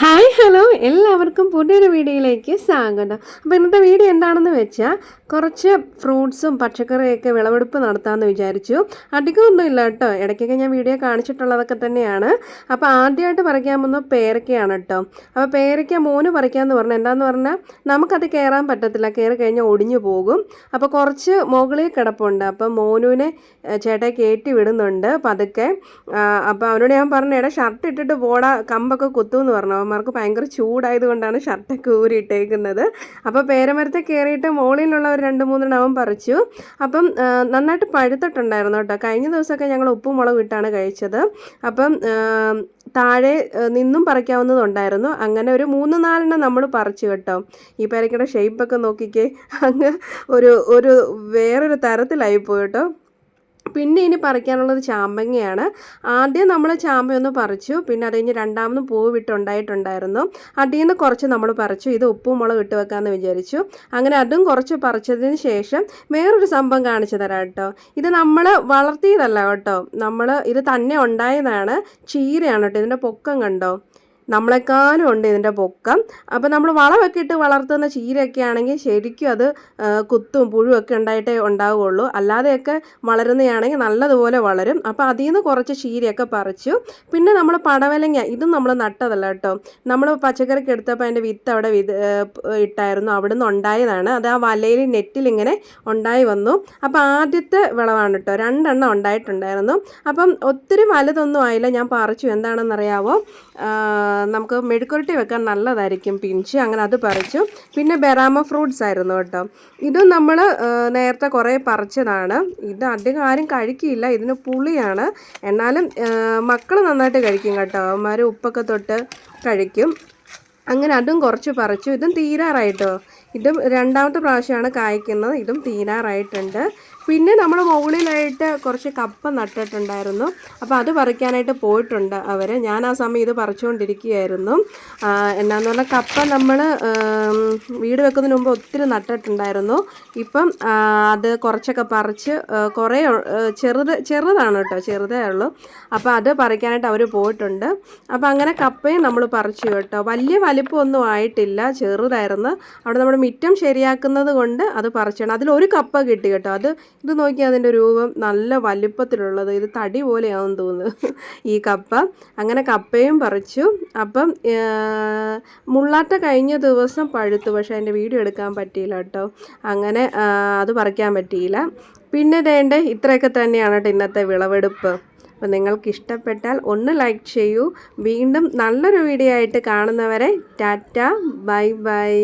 Hi hello എല്ലാവർക്കും പുതിയൊരു വീഡിയോയിലേക്ക് സ്വാഗതം. അപ്പോൾ ഇന്നത്തെ വീഡിയോ എന്താണെന്ന് വെച്ചാൽ കുറച്ച് ഫ്രൂട്ട്സും പച്ചക്കറിയൊക്കെ വിളവെടുപ്പ് നടത്താമെന്ന് വിചാരിച്ചു. അധികമൊന്നും ഇല്ല കേട്ടോ. ഇടയ്ക്കൊക്കെ ഞാൻ വീഡിയോ കാണിച്ചിട്ടുള്ളതൊക്കെ തന്നെയാണ്. അപ്പോൾ ആദ്യമായിട്ട് പറിക്കാൻ പോകുന്ന പേരക്കയാണ് കേട്ടോ. അപ്പോൾ പേരയ്ക്ക മോന് പറിക്കാമെന്ന് പറഞ്ഞാൽ എന്താണെന്ന് പറഞ്ഞാൽ നമുക്കത് കയറാൻ പറ്റത്തില്ല. കയറി കഴിഞ്ഞാൽ ഒടിഞ്ഞു പോകും. അപ്പോൾ കുറച്ച് മുകളിൽ കിടപ്പുണ്ട്. അപ്പോൾ മോനുവിനെ ചേട്ടയെ കയറ്റി വിടുന്നുണ്ട് പതുക്കെ. അപ്പോൾ അവനോട് ഞാൻ പറഞ്ഞു എടാ ഷർട്ട് ഇട്ടിട്ട് പോടാ കമ്പൊക്കെ കുത്തുമെന്ന് പറഞ്ഞു. അവന്മാർക്ക് ഭയങ്കര ചൂടായതുകൊണ്ടാണ് ഷർട്ടൊക്കെ ഊരിയിട്ടേക്കുന്നത്. അപ്പോൾ പേരമരത്തെ കയറിയിട്ട് മുകളിലുള്ള ഒരു രണ്ട് മൂന്നെണ്ണം അവൻ പറിച്ചു. അപ്പം നന്നായിട്ട് പഴുത്തിട്ടുണ്ടായിരുന്നു കേട്ടോ. കഴിഞ്ഞ ദിവസമൊക്കെ ഞങ്ങൾ ഉപ്പും മുളകും ഇട്ടാണ് കഴിച്ചത്. അപ്പം താഴെ നിന്നും പറിക്കാവുന്നതുണ്ടായിരുന്നു. അങ്ങനെ ഒരു മൂന്ന് നാലെണ്ണം നമ്മൾ പറിച്ചു കേട്ടോ. ഈ പേരക്കയുടെ ഷേപ്പൊക്കെ നോക്കിക്കേ. അങ്ങ് ഒരു ഒരു വേറൊരു തരത്തിലായിപ്പോയി കേട്ടോ. പിന്നെ ഇനി പറിക്കാനുള്ളത് ചാമ്പങ്ങയാണ്. ആദ്യം നമ്മൾ ചാമ്പ ഒന്ന് പറിച്ചു. പിന്നെ അത് കഴിഞ്ഞ് രണ്ടാമതും പൂവ് വിട്ടുണ്ടായിട്ടുണ്ടായിരുന്നു. അതിൽ നിന്ന് കുറച്ച് നമ്മൾ പറിച്ചു. ഇത് ഉപ്പും മുളക് ഇട്ട് വെക്കാമെന്ന് വിചാരിച്ചു. അങ്ങനെ അതും കുറച്ച് പറിച്ചതിന് ശേഷം വേറൊരു സംഭവം കാണിച്ചു തരാം കേട്ടോ. ഇത് നമ്മൾ വളർത്തിയതല്ല കേട്ടോ. നമ്മൾ ഇത് തന്നെ ഉണ്ടായതാണ്. ചീരയാണ് കേട്ടോ. ഇതിന്റെ പൊക്കം കണ്ടോ? നമ്മളെക്കാളും ഉണ്ട് ഇതിന്റെ പൊക്കം. അപ്പോൾ നമ്മൾ വളമൊക്കെ ഇട്ട് വളർത്തുന്ന ചീരയൊക്കെ ആണെങ്കിൽ ശരിക്കും അത് കുത്തും പുഴുവൊക്കെ ഉണ്ടായിട്ടേ ഉണ്ടാവുകയുള്ളൂ. അല്ലാതെയൊക്കെ വളരുന്നതാണെങ്കിൽ നല്ലതുപോലെ വളരും. അപ്പോൾ അതിൽ നിന്ന് കുറച്ച് ചീരയൊക്കെ പറിച്ചു. പിന്നെ നമ്മൾ പടവലങ്ങ ഇതും നമ്മൾ നട്ടതല്ല കേട്ടോ. നമ്മൾ പച്ചക്കറിക്ക് എടുത്തപ്പോൾ അതിന്റെ വിത്ത് അവിടെ വിത് ഇട്ടായിരുന്നു. അവിടെ നിന്ന് ഉണ്ടായതാണ്. അത് ആ വലയിൽ നെറ്റിൽ ഇങ്ങനെ ഉണ്ടായി വന്നു. അപ്പോൾ ആദ്യത്തെ വിളവാണ് കേട്ടോ. രണ്ടെണ്ണം ഉണ്ടായിട്ടുണ്ടായിരുന്നു. അപ്പം ഒത്തിരി വലുതൊന്നും ആയില്ല. ഞാൻ പറിച്ചു. എന്താണെന്നറിയാവോ? നമുക്ക് മെഴുക്കുരട്ടി വെക്കാൻ നല്ലതായിരിക്കും. പിഞ്ച് അങ്ങനെ അത് പറിച്ചു. പിന്നെ ബെറാമ ഫ്രൂട്ട്സ് ആയിരുന്നു കേട്ടോ. ഇതും നമ്മൾ നേരത്തെ കുറേ പറിച്ചതാണ്. ഇത് അധികം ആരും കഴിക്കില്ല. ഇതിന് പുളിയാണ്. എന്നാലും മക്കൾ നന്നായിട്ട് കഴിക്കും കേട്ടോ. അവന്മാർ ഉപ്പൊക്കെ തൊട്ട് കഴിക്കും. അങ്ങനെ അതും കുറച്ച് പറിച്ചു. ഇതും തീരാറായിട്ടോ. ഇതും രണ്ടാമത്തെ പ്രാവശ്യമാണ് കായ്ക്കുന്നത്. ഇതും തീരാറായിട്ടുണ്ട്. പിന്നെ നമ്മൾ മുകളിലായിട്ട് കുറച്ച് കപ്പ നട്ടിട്ടുണ്ടായിരുന്നു. അപ്പോൾ അത് പറിക്കാനായിട്ട് പോയിട്ടുണ്ട് അവർ ഞാൻ ആ സമയം ഇത് പറിച്ചുകൊണ്ടിരിക്കുകയായിരുന്നു. എന്നാന്ന് പറഞ്ഞാൽ കപ്പ നമ്മൾ വീട് വെക്കുന്നതിന് മുമ്പ് ഒത്തിരി നട്ടിട്ടുണ്ടായിരുന്നു. ഇപ്പം അത് കുറച്ചൊക്കെ പറിച്ച് കുറേ ചെറുത് ചെറുതാണ് കേട്ടോ ചെറുതേ ഉള്ളൂ. അപ്പോൾ അത് പറിക്കാനായിട്ട് അവർ പോയിട്ടുണ്ട്. അപ്പോൾ അങ്ങനെ കപ്പയും നമ്മൾ പറിച്ചു കേട്ടോ. വലിയ വലിപ്പമൊന്നും ആയിട്ടില്ല ചെറുതായിരുന്നു. അവിടെ നമ്മുടെ മിറ്റം ശരിയാക്കുന്നത് കൊണ്ട് അത് പറിച്ചാണ്. അതിലൊരു കപ്പ കിട്ടി കേട്ടോ. അത് ഇത് നോക്കി അതിന്റെ രൂപം നല്ല വലിപ്പത്തിലുള്ളത്. ഇത് തടി പോലെയാവും തോന്നുന്നു. ഈ കപ്പ. അങ്ങനെ കപ്പയും പറിച്ചു. അപ്പം മുള്ളാട്ട കഴിഞ്ഞ ദിവസം പഴുത്തു. പക്ഷേ അതിന്റെ വീഡിയോ എടുക്കാൻ പറ്റിയില്ല കേട്ടോ. അങ്ങനെ അത് പറിക്കാൻ പറ്റിയില്ല. പിന്നെ വേണ്ട ഇത്രയൊക്കെ തന്നെയാണ് കേട്ടോ ഇന്നത്തെ വിളവെടുപ്പ്. അപ്പോൾ നിങ്ങൾക്ക് ഇഷ്ടപ്പെട്ടാൽ ഒന്ന് ലൈക്ക് ചെയ്യൂ. വീണ്ടും നല്ലൊരു വീഡിയോ ആയിട്ട് കാണുന്നവരെ ടാറ്റ. Bye bye.